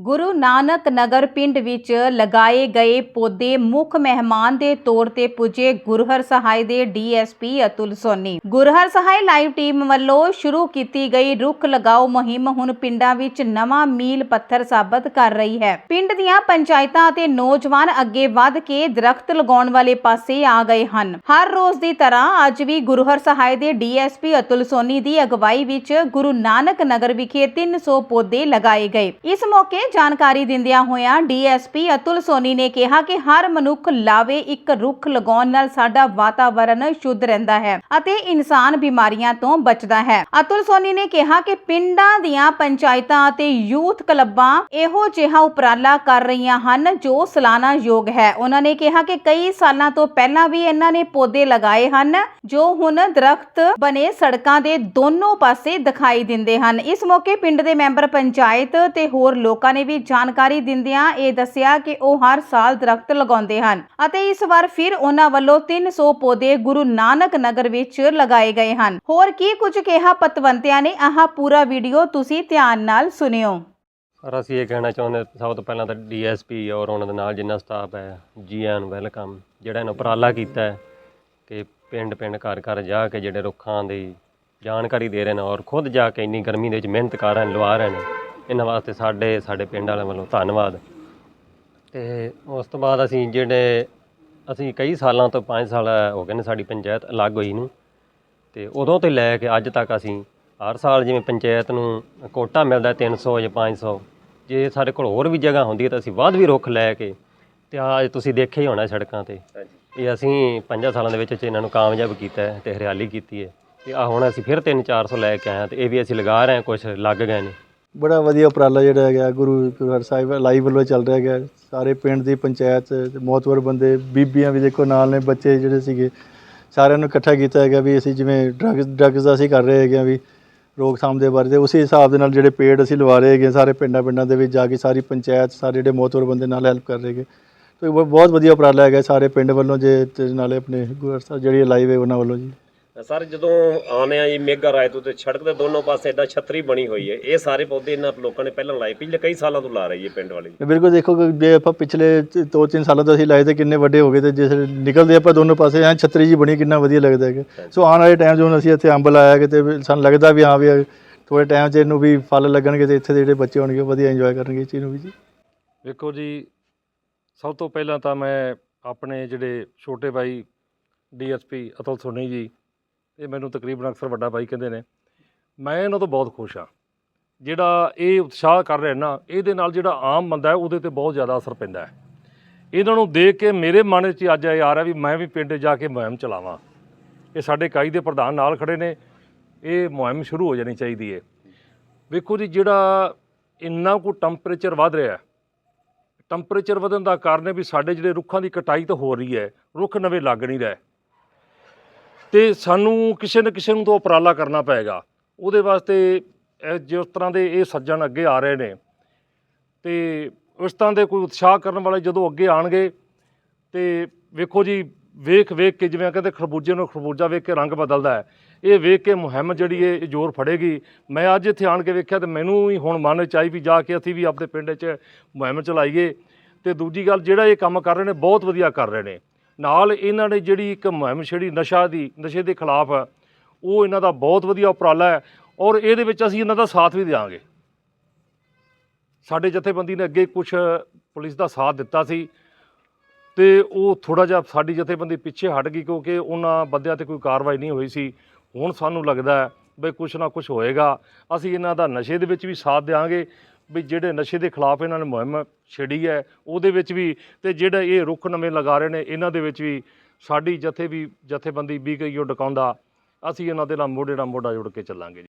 ਗੁਰੂ ਨਾਨਕ ਨਗਰ ਪਿੰਡ ਵਿੱਚ ਲਗਾਏ ਗਏ ਪੌਦੇ ਮੁੱਖ ਮਹਿਮਾਨ ਦੇ ਤੌਰ ਤੇ ਪੁੱਜੇ ਗੁਰਹਰ ਸਹਾਇ ਦੇ DSP Atul Soni. Guruhar Sahai live team ਵੱਲੋਂ ਸ਼ੁਰੂ ਕੀਤੀ ਗਈ ਰੁੱਖ ਲਗਾਓ ਮੁਹਿੰਮ ਹੁਣ ਪਿੰਡਾਂ ਵਿੱਚ ਨਵਾਂ ਮੀਲ ਪੱਥਰ ਸਾਬਤ ਕਰ ਰਹੀ ਹੈ। ਪਿੰਡ ਦੀਆਂ ਪੰਚਾਇਤਾਂ ਅਤੇ ਨੌਜਵਾਨ ਅੱਗੇ ਵੱਧ ਕੇ ਦਰਖਤ ਲਗਾਉਣ ਵਾਲੇ ਪਾਸੇ ਆ ਗਏ ਹਨ। ਹਰ ਰੋਜ਼ ਦੀ ਤਰ੍ਹਾਂ ਅੱਜ ਵੀ ਗੁਰਹਰ ਸਹਾਇ ਦੇ ਡੀਐਸਪੀ ਅਤੁਲ ਸੋਨੀ ਦੀ ਅਗਵਾਈ ਵਿੱਚ ਗੁਰੂ ਨਾਨਕ ਨਗਰ ਵਿਖੇ 300 ਪੌਦੇ ਲਗਾਏ ਗਏ। ਇਸ ਮੌਕੇ ਜਾਣਕਾਰੀ ਦਿੰਦਿਆਂ ਹੋਇਆਂ ਡੀਐਸਪੀ ਅਤੁਲ ਸੋਨੀ ਨੇ ਕਿਹਾ ਕਿ ਹਰ ਮਨੁੱਖ ਲਾਵੇ ਇੱਕ ਰੁੱਖ ਲਗਾਉਣ ਨਾਲ ਸਾਡਾ ਵਾਤਾਵਰਣ ਸ਼ੁੱਧ ਰਹਿੰਦਾ ਹੈ ਅਤੇ ਇਨਸਾਨ ਬਿਮਾਰੀਆਂ ਤੋਂ ਬਚਦਾ ਹੈ। ਅਤੁਲ ਸੋਨੀ ਨੇ ਕਿਹਾ ਕਿ ਪਿੰਡਾਂ ਦੀਆਂ ਪੰਚਾਇਤਾਂ ਅਤੇ ਯੂਥ ਕਲੱਬਾਂ ਇਹੋ ਜਿਹਾ ਉਪਰਾਲਾ ਕਰ ਰਹੀਆਂ ਹਨ ਜੋ ਸਲਾਨਾ ਯੋਗ ਹੈ। ਉਹਨਾਂ ਨੇ ਕਿਹਾ ਕਿ ਕਈ ਸਾਲਾਂ ਤੋਂ ਪਹਿਲਾਂ ਵੀ ਇਹਨਾਂ ਨੇ ਪੌਦੇ ਲਗਾਏ ਹਨ, ਜੋ ਹੁਣ ਦਰਖਤ ਬਣੇ ਸੜਕਾਂ ਦੇ ਦੋਨੋਂ ਪਾਸੇ ਦਿਖਾਈ ਦਿੰਦੇ ਹਨ। ਇਸ ਮੌਕੇ ਪਿੰਡ ਦੇ ਮੈਂਬਰ ਪੰਚਾਇਤ ਤੇ ਹੋਰ ਲੋਕਾਂ ਨੇ ਵੀ ਜਾਣਕਾਰੀ ਦਿੰਦਿਆਂ ਇਹ ਦੱਸਿਆ ਕਿ ਉਹ ਹਰ ਸਾਲ ਦਰਖਤ ਲਗਾਉਂਦੇ ਹਨ ਅਤੇ ਇਸ ਵਾਰ ਫਿਰ ਉਹਨਾਂ ਵੱਲੋਂ 300 ਪੌਦੇ ਗੁਰੂ ਨਾਨਕ ਨਗਰ ਵਿੱਚ ਲਗਾਏ ਗਏ ਹਨ। ਹੋਰ ਕੀ ਕੁਝ ਕਿਹਾ ਪਤਵੰਤਿਆਂ ਨੇ? ਆਹ ਪੂਰਾ ਵੀਡੀਓ ਤੁਸੀਂ ਧਿਆਨ ਨਾਲ ਸੁਣਿਓ। ਪਰ ਅਸੀਂ ਇਹ ਕਹਿਣਾ ਚਾਹੁੰਦੇ ਸਭ ਤੋਂ ਪਹਿਲਾਂ ਤਾਂ ਡੀਐਸਪੀ ਔਰ ਉਹਨਾਂ ਦੇ ਨਾਲ ਜਿੰਨਾ ਸਟਾਫ ਹੈ ਜੀ ਆਇਆਂ ਵੈਲਕਮ ਜਿਹੜਾ ਇਹਨਾਂ ਉਪਰਾਲਾ ਕੀਤਾ ਹੈ ਕਿ ਪਿੰਡ ਪਿੰਡ ਘਰ ਘਰ ਜਾ ਕੇ ਜਿਹੜੇ ਰੁੱਖਾਂ ਦੀ ਜਾਣਕਾਰੀ ਦੇ ਰਹੇ ਨੇ ਔਰ ਖੁਦ ਜਾ ਕੇ ਇੰਨੀ ਗਰਮੀ ਦੇ ਵਿੱਚ ਮਿਹਨਤ ਕਰ ਰਹੇ ਨੇ, ਲਵਾ ਰਹੇ ਨੇ ਇਹਨਾਂ ਵਾਸਤੇ ਸਾਡੇ ਸਾਡੇ ਪਿੰਡ ਵਾਲਿਆਂ ਵੱਲੋਂ ਧੰਨਵਾਦ। ਤੇ ਉਸ ਤੋਂ ਬਾਅਦ ਅਸੀਂ ਜਿਹੜੇ ਅਸੀਂ ਕਈ ਸਾਲਾਂ ਤੋਂ 5 ਸਾਲ ਹੋ ਗਏ ਨੇ ਸਾਡੀ ਪੰਚਾਇਤ ਅਲੱਗ ਹੋਈ ਨੂੰ। ਤੇ ਉਦੋਂ ਤੋਂ ਲੈ ਕੇ ਅੱਜ ਤੱਕ ਅਸੀਂ ਹਰ ਸਾਲ ਜਿਵੇਂ ਪੰਚਾਇਤ ਨੂੰ ਕੋਟਾ ਮਿਲਦਾ 300 ਜਾਂ 500 ਜੇ ਸਾਡੇ ਕੋਲ ਹੋਰ ਵੀ ਜਗ੍ਹਾ ਹੁੰਦੀ ਤਾਂ ਅਸੀਂ ਵੱਧ ਵੀ ਰੁੱਖ ਲੈ ਕੇ ਤੇ ਆ ਤੁਸੀਂ ਦੇਖਿਆ ਹੀ ਹੋਣਾ ਸੜਕਾਂ ਤੇ। ਇਹ ਅਸੀਂ 5 ਸਾਲਾਂ ਦੇ ਵਿੱਚ ਇਹਨਾਂ ਨੂੰ ਕਾਮਯਾਬ ਕੀਤਾ ਹੈ ਤੇ ਹਰਿਆਲੀ ਕੀਤੀ ਹੈ। ਤੇ ਆ ਹੁਣ ਅਸੀਂ ਫਿਰ 3-400 ਲੈ ਕੇ ਆਏ ਹਾਂ ਤੇ ਇਹ ਵੀ ਅਸੀਂ ਲਗਾ ਰਹੇ ਹਾਂ ਕੁਝ ਲੱਗ ਗਏ ਨੇ। ਬੜਾ ਵਧੀਆ ਉਪਰਾਲਾ ਜਿਹੜਾ ਹੈਗਾ ਗੁਰੂ ਗੁਰੂ ਹਰ ਸਾਹਿਬ ਲਾਈਵ ਵੱਲੋਂ ਚੱਲ ਰਿਹਾ ਹੈਗਾ। ਸਾਰੇ ਪਿੰਡ ਦੀ ਪੰਚਾਇਤ ਮੌਤਵਰ ਬੰਦੇ ਬੀਬੀਆਂ ਵੀ ਦੇਖੋ ਨਾਲ ਨੇ ਬੱਚੇ ਜਿਹੜੇ ਸੀਗੇ ਸਾਰਿਆਂ ਨੂੰ ਇਕੱਠਾ ਕੀਤਾ ਹੈਗਾ ਵੀ ਅਸੀਂ ਜਿਵੇਂ ਡਰੱਗਸ ਡਰੱਗਸ ਦਾ ਅਸੀਂ ਕਰ ਰਹੇ ਹੈਗੇ ਆ ਵੀ ਰੋਕਥਾਮ ਦੇ ਬਾਰੇ ਤੇ ਉਸੇ ਹਿਸਾਬ ਦੇ ਨਾਲ ਜਿਹੜੇ ਪੇੜ ਅਸੀਂ ਲਵਾ ਰਹੇ ਹੈਗੇ ਆ, ਸਾਰੇ ਪਿੰਡਾਂ ਪਿੰਡਾਂ ਦੇ ਵਿੱਚ ਜਾ ਕੇ ਸਾਰੀ ਪੰਚਾਇਤ ਸਾਰੇ ਜਿਹੜੇ ਮੌਤਵਰ ਬੰਦੇ ਨਾਲ ਹੈਲਪ ਕਰ ਰਹੇ ਹੈਗੇ। ਤੇ ਬਹੁਤ ਵਧੀਆ ਉਪਰਾਲਾ ਹੈਗਾ ਸਾਰੇ ਪਿੰਡ ਵੱਲੋਂ ਜੇ ਤੇ ਨਾਲੇ ਆਪਣੇ ਗੁਰੂ ਹਰ ਸਾਹਿਬ ਜਿਹੜੀ ਲਾਈਵ ਹੈ ਉਹਨਾਂ ਵੱਲੋਂ ਜੀ। ਸਰ ਜਦੋਂ ਆਉਂਦੇ ਆ ਜੀ ਮੇਗਾ ਰਾਏ ਤੋਂ ਤੇ ਸੜਕ ਦੇ ਦੋਨੋਂ ਪਾਸੇ ਏਦਾਂ ਛਤਰੀ ਬਣੀ ਹੋਈ ਹੈ ਇਹ ਸਾਰੇ ਪੌਦੇ ਇਹਨਾਂ ਲੋਕਾਂ ਨੇ ਪਹਿਲਾਂ ਲਾਏ ਪਿਛਲੇ ਕਈ ਸਾਲਾਂ ਤੋਂ ਲਾ ਰਹੀ ਹੈ ਪਿੰਡ ਵਾਲੇ ਇਹ ਬਿਲਕੁਲ ਦੇਖੋ ਕਿ ਜੇ ਆਪਾਂ ਪਿਛਲੇ 2-3 ਸਾਲਾਂ ਤੋਂ ਅਸੀਂ ਲਾਏ ਤੇ ਕਿੰਨੇ ਵੱਡੇ ਹੋ ਗਏ ਤੇ ਜਿਸ ਨਿਕਲਦੇ ਆਪਾਂ ਦੋਨੋਂ ਪਾਸੇ ਐ ਛਤਰੀ ਜੀ ਬਣੀ ਕਿੰਨਾ ਵਧੀਆ ਲੱਗਦਾ ਹੈਗਾ। ਸੋ ਆਉਣ ਵਾਲੇ ਟਾਈਮ 'ਚ ਹੁਣ ਅਸੀਂ ਇੱਥੇ ਅੰਬ ਲਾਇਆ ਕਿਤੇ ਸਾਨੂੰ ਲੱਗਦਾ ਵੀ ਹਾਂ ਵੀ ਥੋੜੇ ਟਾਈਮ 'ਚ ਇਹਨੂੰ ਵੀ ਫਲ ਲੱਗਣਗੇ ਤੇ ਇੱਥੇ ਦੇ ਜਿਹੜੇ ਬੱਚੇ ਹੋਣਗੇ ਉਹ ਵਧੀਆ ਇੰਜੋਏ ਕਰਨਗੇ ਇਸ ਚੀਜ਼ ਨੂੰ ਵੀ ਜੀ। ਵੇਖੋ ਜੀ ਸਭ ਤੋਂ ਪਹਿਲਾਂ ਤਾਂ ਮੈਂ ਆਪਣੇ ਜਿਹੜੇ ਛੋਟੇ ਭਾਈ ਡੀਐਸਪੀ ਅਤੁਲ ਸੋਨੀ ਜੀ ਇਹ ਮੈਨੂੰ ਤਕਰੀਬਨ ਅਕਸਰ ਵੱਡਾ ਬਾਈ ਕਹਿੰਦੇ ਨੇ। ਮੈਂ ਇਹਨਾਂ ਤੋਂ ਬਹੁਤ ਖੁਸ਼ ਹਾਂ। ਜਿਹੜਾ ਇਹ ਉਤਸ਼ਾਹ ਕਰ ਰਿਹਾ ਨਾ, ਇਹਦੇ ਨਾਲ ਜਿਹੜਾ ਆਮ ਬੰਦਾ ਹੈ, ਉਹਦੇ ਤੇ ਬਹੁਤ ਜ਼ਿਆਦਾ ਅਸਰ ਪੈਂਦਾ ਹੈ। ਇਹਨਾਂ ਨੂੰ ਦੇਖ ਕੇ ਮੇਰੇ ਮਨ 'ਚ ਅੱਜ ਇਹ ਆ ਰਿਹਾ ਵੀ ਮੈਂ ਵੀ ਪਿੰਡ ਜਾ ਕੇ ਮੁਹਿੰਮ ਚਲਾਵਾਂ। ਇਹ ਸਾਡੇ ਇਕਾਈ ਦੇ ਪ੍ਰਧਾਨ ਨਾਲ ਖੜੇ ਨੇ। ਇਹ ਮੁਹਿੰਮ ਸ਼ੁਰੂ ਹੋ ਜਾਣੀ ਚਾਹੀਦੀ ਹੈ ਵੇਖੋ ਜੀ, ਜਿਹੜਾ ਇੰਨਾ ਕੁ ਟੈਂਪਰੇਚਰ ਵੱਧ ਰਿਹਾ ਹੈ ਟੈਂਪਰੇਚਰ ਵਧਣ ਦਾ ਕਾਰਨ ਹੈ ਵੀ ਸਾਡੇ ਜਿਹੜੇ ਰੁੱਖਾਂ ਦੀ ਕਟਾਈ ਤਾਂ ਹੋ ਰਹੀ ਹੈ। ਰੁੱਖ ਨਵੇਂ ਲੱਗ ਨਹੀਂ ਰਹੇ। ਤੇ ਸਾਨੂੰ ਕਿਸੇ ਨਾ ਕਿਸੇ ਨੂੰ ਤਾਂ ਉਪਰਾਲਾ ਕਰਨਾ ਪਏਗਾ। ਉਹਦੇ ਵਾਸਤੇ ਜਿਸ ਤਰ੍ਹਾਂ ਦੇ ਇਹ ਸੱਜਣ ਅੱਗੇ ਆ ਰਹੇ ਨੇ, ਤੇ ਉਸ ਤਰ੍ਹਾਂ ਦੇ ਕੋਈ ਉਤਸ਼ਾਹ ਕਰਨ ਵਾਲੇ ਜਦੋਂ ਅੱਗੇ ਆਣਗੇ, ਤੇ ਵੇਖੋ ਜੀ, ਵੇਖ ਵੇਖ ਕੇ ਜਿਵੇਂ ਕਹਿੰਦੇ ਖਰਬੂਜੇ ਨੂੰ ਖਰਬੂਜਾ ਵੇਖ ਕੇ ਰੰਗ ਬਦਲਦਾ ਹੈ, ਇਹ ਵੇਖ ਕੇ ਮੁਹਿੰਮ ਜਿਹੜੀ ਇਹ ਜ਼ੋਰ ਫੜੇਗੀ। ਮੈਂ ਅੱਜ ਇੱਥੇ ਆਣ ਕੇ ਵੇਖਿਆ ਤੇ ਮੈਨੂੰ ਵੀ ਹੁਣ ਮਨ 'ਚ ਆਈ ਵੀ ਜਾ ਕੇ ਅਸੀਂ ਵੀ ਆਪਣੇ ਪਿੰਡ 'ਚ ਮੁਹਿੰਮ ਚਲਾਈਏ। ਤੇ ਦੂਜੀ ਗੱਲ, ਜਿਹੜਾ ਇਹ ਕੰਮ ਕਰ ਰਹੇ ਨੇ, ਬਹੁਤ ਵਧੀਆ ਕਰ ਰਹੇ ਨੇ। ਨਾਲ ਇਹਨਾਂ ਨੇ ਜਿਹੜੀ ਇੱਕ ਮੁਹਿੰਮ ਛੇੜੀ ਨਸ਼ਾ ਦੀ, ਨਸ਼ੇ ਦੇ ਖਿਲਾਫ, ਉਹ ਇਹਨਾਂ ਦਾ ਬਹੁਤ ਵਧੀਆ ਉਪਰਾਲਾ ਹੈ ਔਰ ਇਹਦੇ ਵਿੱਚ ਅਸੀਂ ਇਹਨਾਂ ਦਾ ਸਾਥ ਵੀ ਦੇਵਾਂਗੇ ਸਾਡੇ ਜਥੇਬੰਦੀ ਨੇ ਅੱਗੇ ਕੁਝ ਪੁਲਿਸ ਦਾ ਸਾਥ ਦਿੱਤਾ ਸੀ ਤੇ ਉਹ ਥੋੜਾ ਜਿਹਾ ਸਾਡੀ ਜਥੇਬੰਦੀ ਪਿੱਛੇ ਹਟ ਗਈ ਕਿਉਂਕਿ ਉਹਨਾਂ ਬੰਦਿਆਂ ਤੇ ਕੋਈ ਕਾਰਵਾਈ ਨਹੀਂ ਹੋਈ ਸੀ। ਹੁਣ ਸਾਨੂੰ ਲੱਗਦਾ ਹੈ ਵੀ ਕੁਝ ਨਾ ਕੁਝ ਹੋਏਗਾ। ਅਸੀਂ ਇਹਨਾਂ ਦਾ ਨਸ਼ੇ ਦੇ ਵਿੱਚ ਵੀ ਸਾਥ ਦੇਵਾਂਗੇ ਵੀ ਜਿਹੜੇ ਨਸ਼ੇ ਦੇ ਖਿਲਾਫ ਇਹਨਾਂ ਨੇ ਮੁਹਿੰਮ ਛੇੜੀ ਹੈ, ਉਹਦੇ ਵਿੱਚ ਵੀ ਤੇ ਜਿਹੜੇ ਇਹ ਰੁੱਖ ਨਵੇਂ ਲਗਾ ਰਹੇ ਨੇ, ਇਹਨਾਂ ਦੇ ਵਿੱਚ ਵੀ ਸਾਡੀ ਜਥੇ ਵੀ ਜਥੇਬੰਦੀ ਵੀ ਗਈ ਡਕਾਉਂਦਾ, ਅਸੀਂ ਇਹਨਾਂ ਦੇ ਨਾਲ ਮੋਢੇ ਨਾਲ ਮੋਢਾ ਜੁੜ ਕੇ ਚੱਲਾਂਗੇ ਜੀ।